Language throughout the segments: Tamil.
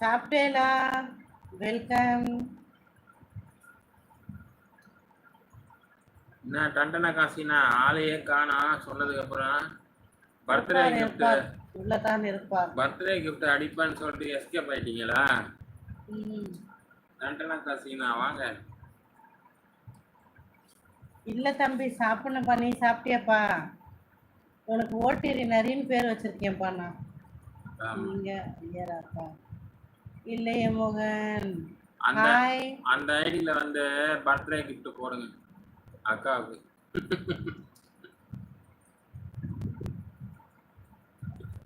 சாப்பிட்டேலா? வெல்கம். என்ன டண்டன காசினா ஆளையே காணா சொன்னதுக்கு அப்புறம் பர்த்டே கிஃப்ட் உள்ளதான் இருப்பார் பர்த்டே கிஃப்ட் அடிப்பான்னு சொல்லிட்டு எஸ்கேப் ஆயிட்டீங்களா. டண்டன காசினா வாங்க. இல்ல தம்பி சாப்பிடணும்ப்பா. நீ சாப்பிட்டியாப்பா? உனக்கு ஓட்டேரி நரின்னு பேர் வச்சிருக்கேன்ப்பா நான். நீங்க ஐயராப்பா. இல்லையே மோகன். அந்த ஹாய் அந்த ஐடியில வந்து பர்த்டே கிஃப்ட் போடுங்க. அக்காவுக்கு.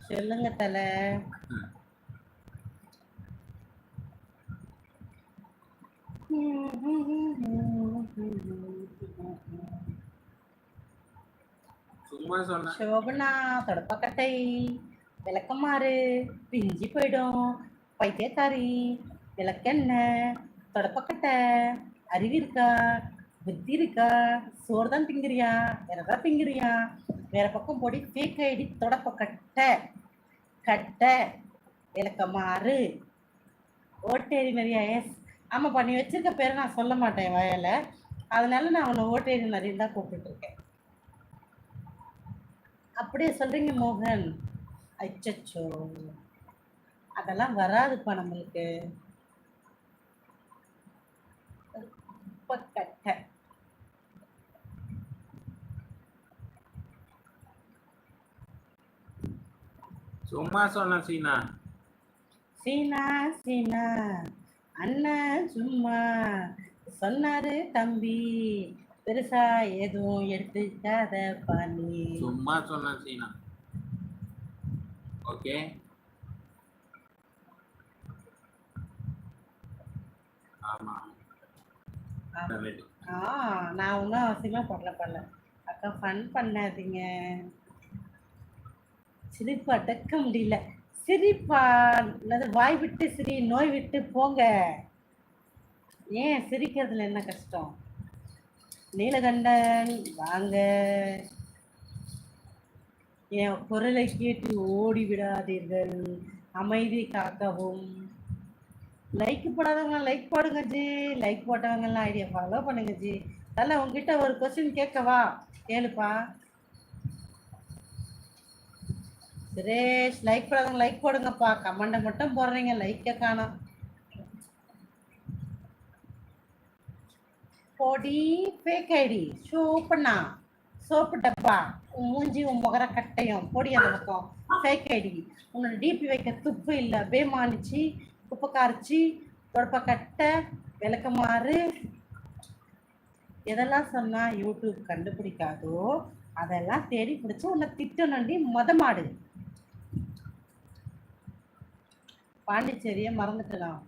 சொல்லுங்க தல. சும்மா சொன்னேன் சோபனா தொடப்பக்கட்டை. விளக்கமாறு. பிஞ்சு போயிடும். பைத்தியக்காரி விளக்கெண்ணெய் தொடப்பக்கட்டை அறிவு இருக்கா புத்தி இருக்கா சோறு தான் திங்கிறியா வேறதான் ஏதாவது வேற பக்கம் போடி ஃபேக் ஐடி தொடப்பக்கட்டை கட்டை விளக்கமாறு ஓட்டேரி நிறையா எஸ் ஆமாப்பா நீ வச்சிருக்க பேரை நான் சொல்ல மாட்டேன் வயல. அதனால நான் அவனை ஓட்டேரி நிறைய தான் கூப்பிட்டுருக்கேன் அப்படியே சொல்றீங்க மோகன். அச்சோ அதெல்லாம் வராதுப்பா நம்மளுக்கு. சும்மா சொன்னேன் சீனா. சீனா சீனா. அண்ணன் சும்மா. சொன்னாரு தம்பி. பெருசா எதுவும் எடுத்துக்காத பாணி சும்மா சொன்னேன் சீனா. ஓகே ஆமா Right. ஆ நான் ஒன்றும் அவசியமா பண்ணல பண்ணல. அக்கா ஃபன் பண்ணாதீங்க. சிரிப்பு அடக்க முடியல. சிரிப்பா அல்லது வாய் விட்டு சிரி நோய் விட்டு போங்க. ஏன் சிரிக்கிறதுல என்ன கஷ்டம்? நீலகண்டன் வாங்க. என் குரலை கேட்டு ஓடி விடாதீர்கள் அமைதி காக்கவும். லைக் போடாதவங்க லைக் போடுங்க ஜி. லைக் போட்டவங்கலாம் ஐடியா ஃபாலோ பண்ணுங்க ஜி. தல உங்ககிட்ட ஒரு கொஸ்டின் கேட்கவா கேளுப்பா. சுரேஷ் லைக் போடாதவங்க லைக் போடுங்கப்பா. கமெண்டை மட்டும் போடுறீங்க லைக்கே காணும். போடி ஃபேக் ஐடி சூப்பண்ணா. சோப்பு டப்பா. உன் மூஞ்சி உன் முகர கட்டையும். பொடி அந்த பக்கம். ஃபேக் ஐடி உன்னோட டிபி வைக்க துப்பு இல்லை. பேமானிச்சு. குப்பை காரிச்சி தொடப்ப கட்டை விளக்கமாறு. எதெல்லாம் சொன்னால் யூடியூப் கண்டுபிடிக்காதோ அதெல்லாம் தேடி பிடிச்சி உன்னை திட்டணுண்டி மொத மாடு. பாண்டிச்சேரியை மறந்துட்டலாம்.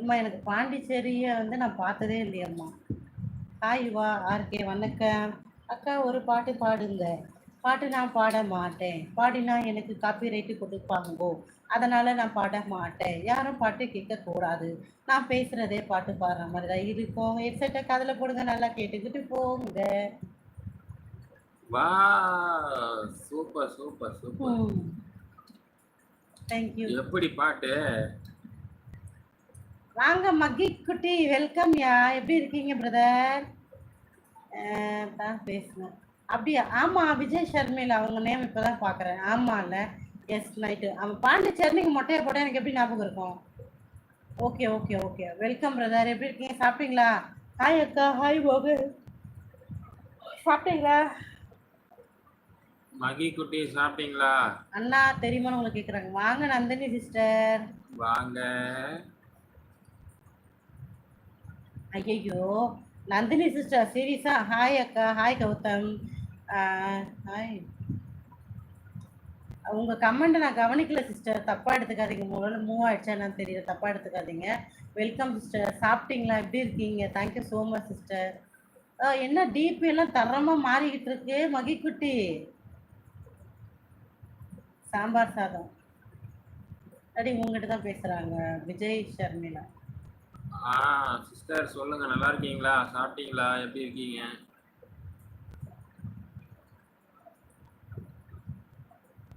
அம்மா எனக்கு பாண்டிச்சேரியை வந்து நான் பார்த்ததே இல்லையம்மா. ஹாய் வா ஆர்கே வணக்கம். அக்கா ஒரு பாட்டு பாடுங்க. பாட்டு நான் பாட மாட்டேன். பாடினா எனக்கு காப்பி ரைட்டு கொடுப்பாங்கோ. அதனால நான் பாட மாட்டேன். யாரும் பாட்டு கேட்கக்கூடாது நான் பேசுறதே பாட்டு பாடுற மாதிரி தான் இருக்கும் ஹெட்செட்டை காதில் போடுங்க நல்லா கேட்டுக்கிட்டு போங்க. வா சூப்பர் சூப்பர் சூப்பர் தேங்க்யூ எப்படி பாட்டு? வாங்க மக்கி குட்டி வெல்கம் யா? எப்படி இருக்கீங்க பிரதர் தான் பேசுனேன். அப்படியா ஆமாம் விஜய் ஷர்மில் அவங்க நேம் இப்போ தான் பார்க்குறேன் ஆமாம்ல எஸ் நைட்டு அவன் பாண்டிச்சேரிக்கு மொட்டையை போட்டால் எனக்கு எப்படி ஞாபகம் இருக்கும்? Okay okay okay welcome brother எப்படி இருக்கீங்க? சாப்பிட்டீங்களா? ஹாய் அக்கா. ஹாய் போகு சாப்பிட்டீங்களா? மகி குட்டி சாப்பிட்டீங்களா? அண்ணா தெரியுமான்னு உங்களை கேட்குறாங்க வாங்க நந்தினி சிஸ்டர் வாங்க. ஐயையோ. நந்தினி சிஸ்டர் சீரியஸா ஹாய் அக்கா. ஹாய் கௌதம். ஹாய் உங்க கமெண்ட் நான் கவனிக்கல சிஸ்டர் தப்பா எடுத்துக்காதீங்க. முதல்ல மூவ் ஆயிடுச்சா என்னன்னு தெரியல. தப்பா எடுத்துக்காதீங்க. வெல்கம் சிஸ்டர் சாப்பிட்டீங்களா? எப்படி இருக்கீங்க? Thank you so much sister என்ன டிபி எல்லாம் தரமா மாறிக்கிட்டு இருக்கு? மகிக்குட்டி. சாம்பார் சாதம். அடி உங்ககிட்ட தான் பேசுறாங்க. விஜய் ஷர்மிளா. ஆ சிஸ்டர் சொல்லுங்க. நல்லா இருக்கீங்களா? சாப்பிட்டீங்களா? எப்படி இருக்கீங்க?